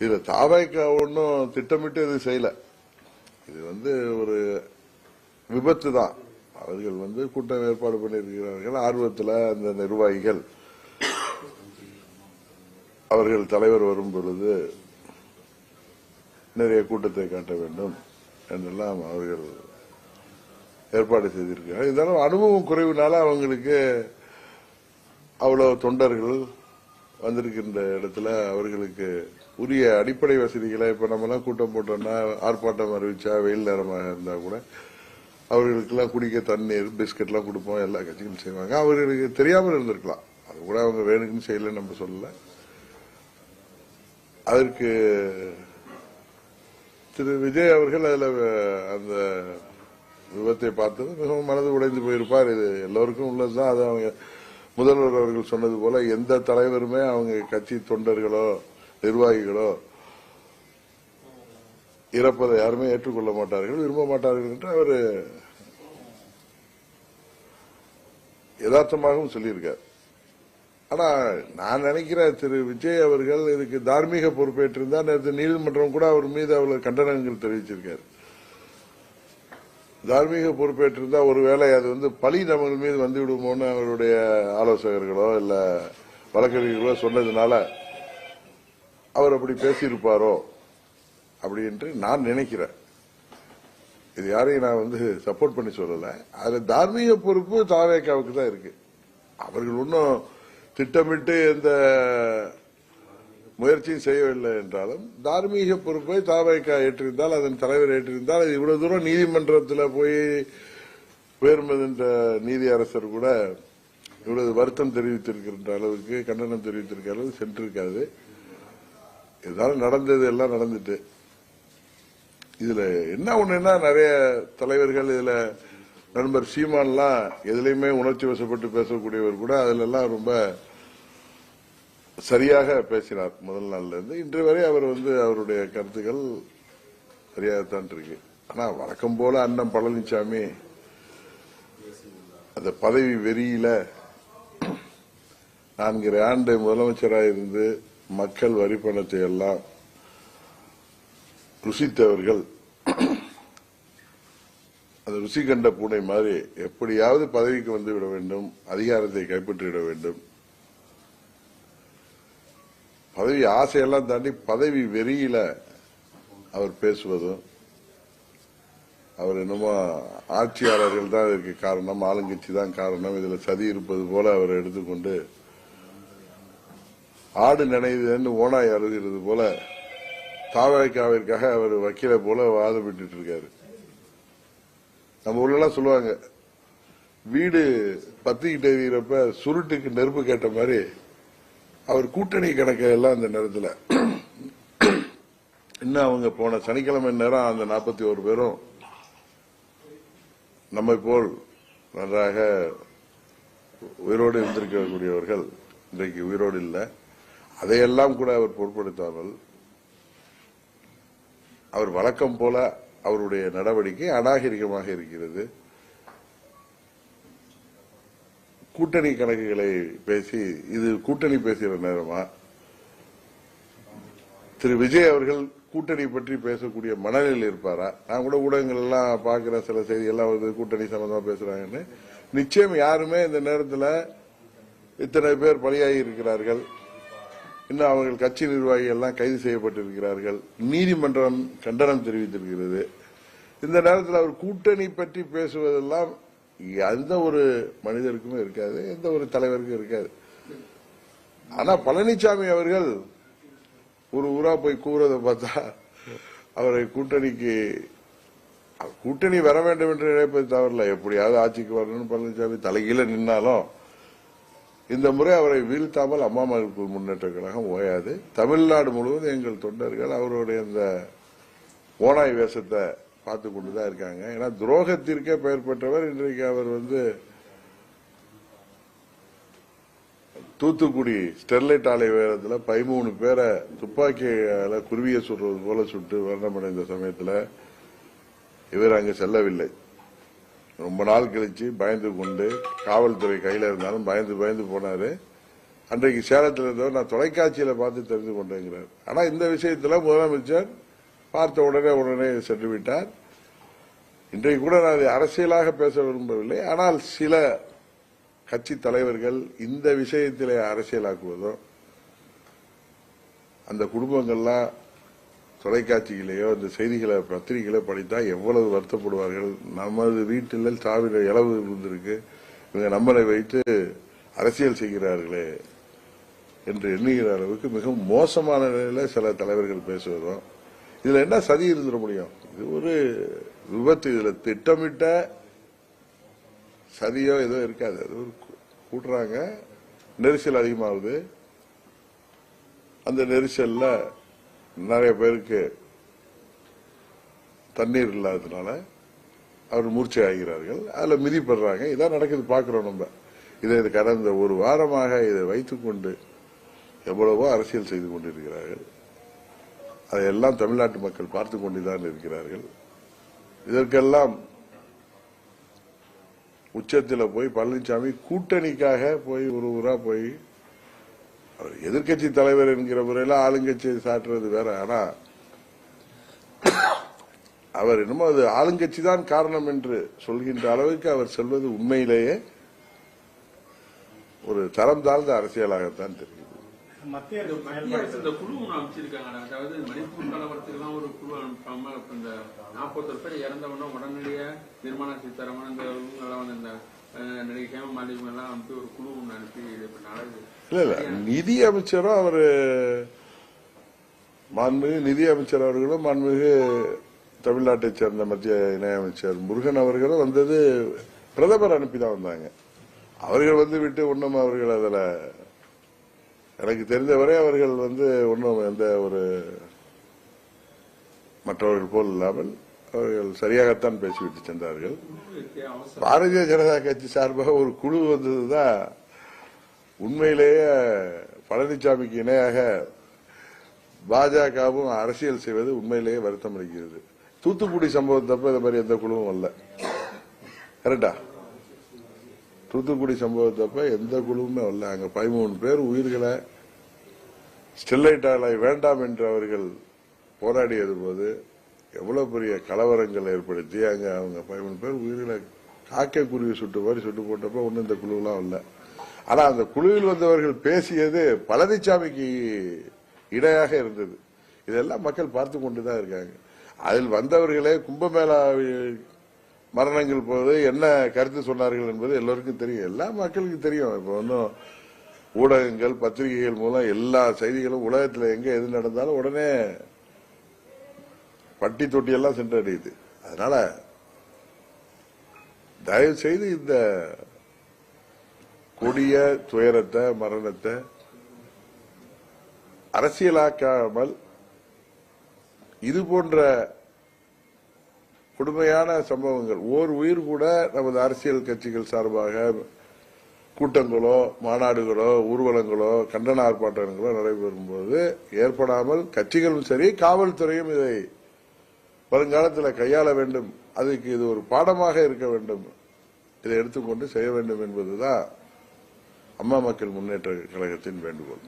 இதுல தாவேக்கா ஒன்றும் திட்டமிட்டு இது செய்யல. இது வந்து ஒரு விபத்து தான். அவர்கள் வந்து கூட்டம் ஏற்பாடு பண்ணியிருக்கிறார்கள். ஆர்வத்தில் அந்த நிர்வாகிகள் அவர்கள் தலைவர் வரும் பொழுது நிறைய கூட்டத்தை காட்ட வேண்டும் என்றெல்லாம் அவர்கள் ஏற்பாடு செய்திருக்கிறார்கள். இருந்தாலும் அனுபவம் குறைவுனால அவங்களுக்கு அவ்வளவு தொண்டர்கள் வந்திருக்கின்ற இடத்துல அவர்களுக்கு உரிய அடிப்படை வசதிகளை இப்ப நம்ம எல்லாம் கூட்டம் போட்டோம்னா ஆர்ப்பாட்டம் அறிவிச்சா வெயில் நேரமாக இருந்தா கூட அவர்களுக்கெல்லாம் குடிக்க தண்ணீர் பிஸ்கட்லாம் கொடுப்போம் எல்லா கட்சிகளும் செய்வாங்க. அவர்களுக்கு தெரியாமல் இருந்திருக்கலாம். அது கூட அவங்க வேணுக்குன்னு செய்யலன்னு நம்ம சொல்லல. அதற்கு திரு விஜய் அவர்கள் அதில் அந்த விபத்தை பார்த்தது மிகவும் மனது உடைந்து போயிருப்பார். இது எல்லோருக்கும் உள்ளதுதான். அது அவங்க முதல்வர் அவர்கள் சொன்னது போல எந்த தலைவருமே அவங்க கட்சி தொண்டர்களோ நிர்வாகிகளோ இறப்பதை யாருமே ஏற்றுக்கொள்ள மாட்டார்கள் விரும்ப மாட்டார்கள் என்று அவர் யதார்த்தமாகவும் சொல்லியிருக்கார். ஆனா நான் நினைக்கிறேன் திரு விஜய் அவர்கள் இதுக்கு தார்மீக பொறுப்பேற்றிருந்தா நேற்று நீதிமன்றம் கூட அவர் மீது அவர்கள் கண்டனங்கள் தெரிவிச்சிருக்காரு. தார்மீக பொறுப்பேற்றிருந்தா ஒருவேளை அது வந்து பழி நம்ம மீது வந்து விடுமோன்னு அவருடைய ஆலோசகர்களோ இல்ல வழக்கறிஞர்களோ சொன்னதுனால அவர் அப்படி பேசியிருப்பாரோ அப்படி என்று நான் நினைக்கிறேன். இது யாரையும் நான் வந்து சப்போர்ட் பண்ணி சொல்லல. அதில் தார்மீக பொறுப்பு தாவேக்காவுக்கு தான் இருக்கு. அவர்கள் ஒன்றும் திட்டமிட்டு எந்த முயற்சியும் செய்யவில்லை என்றாலும் தார்மீக பொறுப்பை தாவேக்கா ஏற்றிருந்தால் அதன் தலைவர் ஏற்றிருந்தால் அது இவ்வளவு தூரம் நீதிமன்றத்தில் போய் உயர்மதுன்ற நீதி அரசர் கூட இவ்வளவு வருத்தம் தெரிவித்திருக்கின்ற அளவுக்கு கண்டனம் தெரிவித்திருக்கிற அளவுக்கு சென்றிருக்காது இருந்தாலும் நடந்தது எல்லாம் நடந்துட்டு. இதுல என்ன ஒண்ணுன்னா நிறைய தலைவர்கள் இதுல நண்பர் சீமான்லாம் எதுலையுமே உணர்ச்சி வசப்பட்டு பேசக்கூடியவர் கூட அதுல எல்லாம் ரொம்ப சரியாக பேசினார் முதல் நாள்ல இருந்து. இன்று வரை அவர் வந்து அவருடைய கருத்துக்கள் சரியாகத்தான் இருக்கு. ஆனா வழக்கம் போல அண்ணன் பழனிசாமி அந்த பதவி வெறியில நான்கரை ஆண்டு முதலமைச்சராக இருந்து மக்கள் வரி பணத்தை எல்லாம் ருசித்தவர்கள். அந்த ருசி கண்ட பூனை மாதிரி எப்படியாவது பதவிக்கு வந்து விட வேண்டும் அதிகாரத்தை கைப்பற்றிவிட வேண்டும். பதவி ஆசையெல்லாம் தாண்டி பதவி வெறியில அவர் பேசுவதும் அவர் என்னமோ ஆட்சியாளர்கள் தான் இதற்கு காரணம் ஆளுங்கட்சி தான் காரணம் இதுல சதி இருப்பது போல அவர் எடுத்துக்கொண்டு ஆடு நினைவுன்னு ஓனாய் அழுகிறது போல தாவகைக்காவிற்காக அவர் வக்கீலை போல வாதமிட்டு இருக்காரு. நம்ம ஊர்லாம் சொல்லுவாங்க வீடு பத்திக்கிட்டே எறிகிறப்ப சுருட்டுக்கு நெருப்பு கேட்ட மாதிரி அவர் கூட்டணி கணக்க எல்லாம் அந்த நேரத்தில். இன்னும் அவங்க போன சனிக்கிழமை நேரம் அந்த நாற்பத்தி ஒரு பேரும் நம்மை போல் நன்றாக உயிரோடு இருந்திருக்கக்கூடியவர்கள் இன்றைக்கு உயிரோடு இல்லை. அதையெல்லாம் கூட அவர் பொருட்படுத்தாமல் அவர் வழக்கம் போல அவருடைய நடவடிக்கை அநாகரிகமாக இருக்கிறது. கூட்டணி கணக்குகளை பேசி இது கூட்டணி பேசுகிற நேரமா? திரு விஜய் அவர்கள் கூட்டணி பற்றி பேசக்கூடிய மனநிலையில் இருப்பாரா? நான் கூட ஊடகங்கள் எல்லாம் பார்க்கிற சில செய்திகள்லாம் வந்து கூட்டணி சம்பந்தமா பேசுறாங்கன்னு. நிச்சயம் யாருமே இந்த நேரத்தில் இத்தனை பேர் பலியாகி இருக்கிறார்கள். இன்னும் அவர்கள் கட்சி நிர்வாகிகள் எல்லாம் கைது செய்யப்பட்டிருக்கிறார்கள். நீதிமன்றம் கண்டனம் தெரிவித்திருக்கிறது. இந்த நேரத்தில் அவர் கூட்டணி பற்றி பேசுவதெல்லாம் எந்த ஒரு மனிதருக்குமே இருக்காது எந்த ஒரு தலைவருக்கும் இருக்காது. ஆனா பழனிசாமி அவர்கள் ஒரு ஊரா போய் கூறதை பார்த்தா அவரை கூட்டணிக்கு கூட்டணி வர வேண்டும் என்று நினைப்பது தவறில்ல. எப்படியாவது ஆட்சிக்கு வரணும்னு பழனிசாமி தலைகீழ நின்னாலும் இந்த முறை அவரை வீழ்த்தாமல் அம்மா மகள் முன்னேற்ற கழகம் ஓயாது. தமிழ்நாடு முழுவதும் எங்கள் தொண்டர்கள் அவருடைய இந்த ஓனாய் வேஷத்தை பார்த்து கொண்டுதான் இருக்காங்க. ஏன்னா துரோகத்திற்கே பெயர் பெற்றவர் இன்றைக்கு அவர் வந்து தூத்துக்குடி ஸ்டெர்லைட் ஆலை வேகத்தில் பதிமூணு பேரை துப்பாக்கியால குருவியை சுடுறது போல சுட்டு வர்ணமடைந்த சமயத்தில் இவர் அங்கு செல்லவில்லை. ரொம்ப நாள் கழிச்சு பயந்து கொண்டு காவல்துறை கையில இருந்தாலும் பயந்து பயந்து போனாரு. அன்றைக்கு சேலத்தில் இருந்தவர் நான் தொலைக்காட்சியில பார்த்து தெரிந்து கொண்டேங்கிறார். ஆனா இந்த விஷயத்துல முதலமைச்சர் பார்த்த உடனே உடனே சென்று விட்டார். இன்றைக்கு கூட நான் அரசியலாக பேச விரும்பவில்லை. ஆனால் சில கட்சி தலைவர்கள் இந்த விஷயத்திலே அரசியலாக்குவதோ அந்த குடும்பங்கள்லாம் தொலைக்காட்சிகளையோ இந்த செய்திகளை பத்திரிகைகளை படித்தா எவ்வளவு வருத்தப்படுவார்கள்? நமது வீட்டில் சாவிட இளவு இருந்திருக்கு. இவங்க நம்மளை வைத்து அரசியல் செய்கிறார்களே என்று எண்ணுகிற அளவுக்கு மிகவும் மோசமான நிலையில சில தலைவர்கள் பேசுவதும் இதுல என்ன சதி இருந்துட முடியும்? இது ஒரு விபத்து. இதுல திட்டமிட்ட சதியோ ஏதோ இருக்காது. அது ஒரு கூட்டுறாங்க. நெரிசல் அதிகமாகுது. அந்த நெரிசல்ல நிறைய பேருக்கு தண்ணீர் இல்லாததுனால அவர் மூர்ச்சை ஆகிறார்கள் அதுல மிதிப்படுறாங்க. இதான் நடக்குது பாக்குறோம் நம்ம. இதை இது கடந்த ஒரு வாரமாக இதை வைத்துக்கொண்டு எவ்வளவோ அரசியல் செய்து கொண்டிருக்கிறார்கள். அதையெல்லாம் தமிழ்நாட்டு மக்கள் பார்த்து கொண்டுதான் இருக்கிறார்கள். இதற்கெல்லாம் உச்சத்தில் போய் பழனிசாமி கூட்டணிக்காக போய் ஒரு ஊரா போய் அவர் எதிர்க்கட்சி தலைவர் என்கிற முறையில ஆளுங்கட்சியை சாட்டுறது வேற. ஆனா அவர் என்னமோ அது ஆளுங்கட்சி தான் காரணம் என்று சொல்கின்ற அளவுக்கு அவர் சொல்வது உண்மையிலேயே ஒரு தரம் தாழ்ந்த அரசியலாகத்தான் தெரிகிறது. மத்திய அரசு இந்த குழு அமைச்சிருக்காங்க அதாவது மணிப்பூர் கலவரத்துக்குலாம் ஒரு குழு அனுப்பாம இப்ப இந்த நாற்பத்தொரு பேர் இறந்தவொடனே உடனடியே நிர்மலா சீதாராமன் இந்த இவங்கெல்லாம் வந்து இல்ல இல்ல. நிதி அமைச்சரும் அவரு மாண்புமிகு நிதி அமைச்சர் அவர்களும் மாண்புமிகு தமிழ்நாட்டைச் சேர்ந்த மத்திய இணையமைச்சர் முருகன் அவர்களும் வந்தது பிரதமர் அனுப்பி தான் வந்தாங்க. அவர்கள் வந்து விட்டு ஒன்றும் அவர்கள் அதுல எனக்கு தெரிந்தவரை அவர்கள் வந்து ஒன்றும் எந்த ஒரு மற்றவர்கள் போல் இல்லாமல் அவர்கள் சரியாகத்தான் பேசிவிட்டு சென்றார்கள். பாரதிய ஜனதா கட்சி சார்பாக ஒரு குழு வந்ததுதான் உண்மையிலேயே பழனிசாமிக்கு இணையாக பாஜகவும் அரசியல் செய்வது உண்மையிலேயே வருத்தம் அளிக்கிறது. தூத்துக்குடி சம்பவத்தப்ப இந்த மாதிரி எந்த குழுவும் அல்ல. கரெக்டா தூத்துக்குடி சம்பவத்தப்ப எந்த குழுவுமே அல்ல. அங்க பதிமூணு பேர் உயிர்களை ஸ்டெர்லைட் ஆலை வேண்டாம் என்று அவர்கள் போராடியது போது எவ்வளவு பெரிய கலவரங்கள் ஏற்படுத்தி அங்க அவங்க பதிமூணு பேர் உயிர்களை காக்கை குருவி சுட்டு மாதிரி சுட்டு போட்டப்ப ஒன்னும் இந்த குழுவெல்லாம் இல்லை. ஆனா அந்த குழுவில் வந்தவர்கள் பேசியது பழனிசாமிக்கு இடையாக இருந்தது. இதெல்லாம் மக்கள் பார்த்து கொண்டுதான் இருக்காங்க. அதில் வந்தவர்களே கும்பமேளா மரணங்கள் போது என்ன கருத்து சொன்னார்கள் என்பது எல்லோருக்கும் தெரியும். எல்லா மக்களுக்கும் தெரியும். இப்போ ஒன்றும் ஊடகங்கள் பத்திரிகைகள் மூலம் எல்லா செய்திகளும் உலகத்தில் எங்க எது நடந்தாலும் உடனே பட்டி தொட்டி எல்லாம் சென்றடையுது. அதனால தயவு செய்து இந்த கொடிய துயரத்தை மரணத்தை அரசியலாக்காமல் இது போன்ற கொடுமையான சம்பவங்கள் ஓர் உயிர் கூட நமது அரசியல் கட்சிகள் சார்பாக கூட்டங்களோ மாநாடுகளோ ஊர்வலங்களோ கண்டன ஆர்ப்பாட்டங்களோ நடைபெறும் போது ஏற்படாமல் கட்சிகளும் சரி காவல்துறையும் இதை வருங்காலத்தில் கையாள வேண்டும். அதுக்கு இது ஒரு பாடமாக இருக்க வேண்டும். இதை எடுத்துக்கொண்டு செய்ய வேண்டும் என்பதுதான் அம்மா மக்கள் முன்னேற்ற கழகத்தின் வேண்டுகோள்.